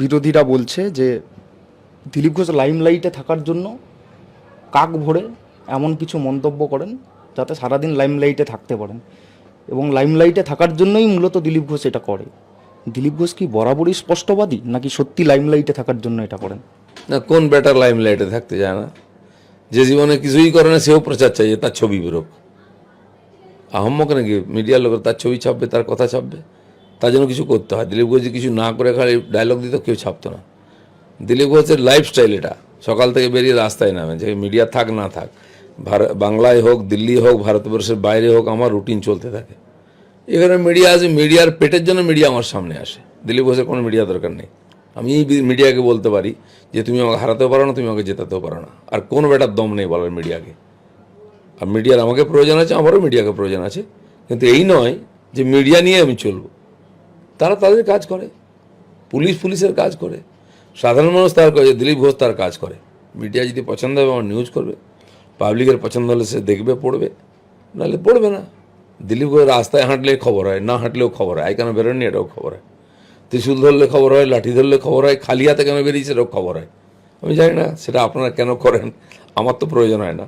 বিরোধীরা বলছে যে দিলীপ ঘোষ লাইমলাইটে থাকার জন্য কাক ভরে এমন কিছু মন্তব্য করেন যাতে সারাদিন লাইমলাইটে থাকতে পারেন। এবং লাইমলাইটে থাকার জন্যই মূলত দিলীপ ঘোষ এটা করে। দিলীপ ঘোষ কি বরাবরই স্পষ্টবাদী নাকি সত্যি লাইমলাইটে থাকার জন্য এটা করেন? না, কোন বেটার লাইম লাইটে থাকতে যায় না। যে জীবনে কিছুই করে না, সেও প্রচার চাই যে তার ছবি বেরোক। আহম্মক নাকি মিডিয়ার লোকের তার ছবি ছাপবে, তার কথা ছাপবে? তার জন্য কিছু করতে হয়। দিলীপ ঘোষ কিছু না করে খালি ডায়লগ দিত, কেউ ছাপতো না। দিলীপ ঘোষের লাইফস্টাইল এটা। সকাল থেকে বেরিয়ে রাস্তায় নামে, যে মিডিয়া থাক না থাক বাংলায় হোক, দিল্লি হোক, ভারতবর্ষের বাইরে হোক, আমার রুটিন চলতে থাকে। এখানে মিডিয়া আছে মিডিয়ার পেটের জন্য মিডিয়া আমার সামনে আসে। দিলীপ ঘোষের কোনো মিডিয়া দরকার নেই। আমি মিডিয়াকে বলতে পারি যে, তুমি আমাকে হারাতেও পারো না, তুমি আমাকে জেতাতেও পারো না। আর কোনো বেটার দম নেই বলার মিডিয়াকে আর মিডিয়ার আমাকে প্রয়োজন আছে, আমারও মিডিয়াকে প্রয়োজন আছে। কিন্তু এই নয় যে মিডিয়া নিয়ে আমি চলবো। তারা তাদের কাজ করে। পুলিশ পুলিশের কাজ করে। সাধারণ মানুষ তার কাজ দিলীপ ঘোষ তার কাজ করে। মিডিয়া যদি পছন্দ হবে, আমার নিউজ করবে। পাবলিকের পছন্দ হলে সে দেখবে, পড়বে। নাহলে পড়বে না। দিলীপ ঘোষ রাস্তায় হাঁটলে খবর হয়, না হাঁটলেও খবর হয়। এখানে বেরোয়নি, এটাও খবর হয়। ত্রিশুল ধরলে খবর হয়, লাঠি ধরলে খবর হয়, খালি হাতে কেন বেরিয়েছে, এটাও খবর হয়। আমি জানি না, সেটা আপনারা কেন করেন? আমার তো প্রয়োজন হয় না।